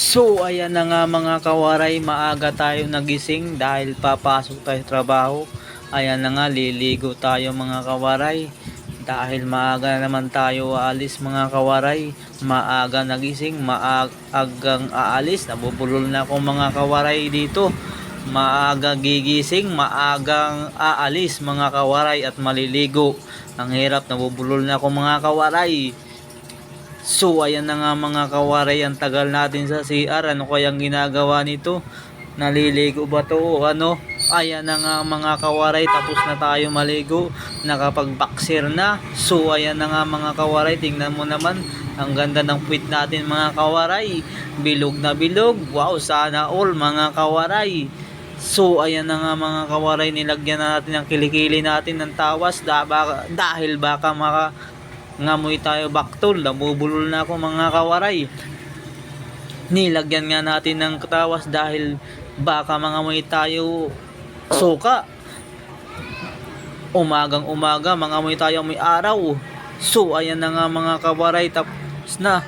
So ayan na nga mga kawaray, maaga tayo nagising dahil papasok tayo trabaho. Ayan na nga, liligo tayo mga kawaray. Dahil maaga na naman tayo aalis mga kawaray. Maaga nagising, maagang aalis. Nabubulol na ako mga kawaray dito. Maaga gigising, maagang aalis mga kawaray at maliligo. Ang hirap, nabubulol na ako mga kawaray. So ayan na nga mga kawaray, ang tagal natin sa CR. Ano kayang ginagawa nito? Naliligo ba to o ano? Ayan na nga mga kawaray, tapos na tayo maligo. Nakapag-boxer na. So ayan na nga mga kawaray, tingnan mo naman. Ang ganda ng puwit natin mga kawaray. Bilog na bilog. Wow, sana all mga kawaray. So ayan na nga mga kawaray, nilagyan na natin ang kilikili natin ng tawas dahil baka maka ngamoy tayo baktol, nabubulol na ako mga kawaray. Nilagyan nga natin ng tawas dahil baka mangamoy tayo suka. Umagang umaga, mangamoy tayo may araw. So ayan na nga mga kawaray, tapos na.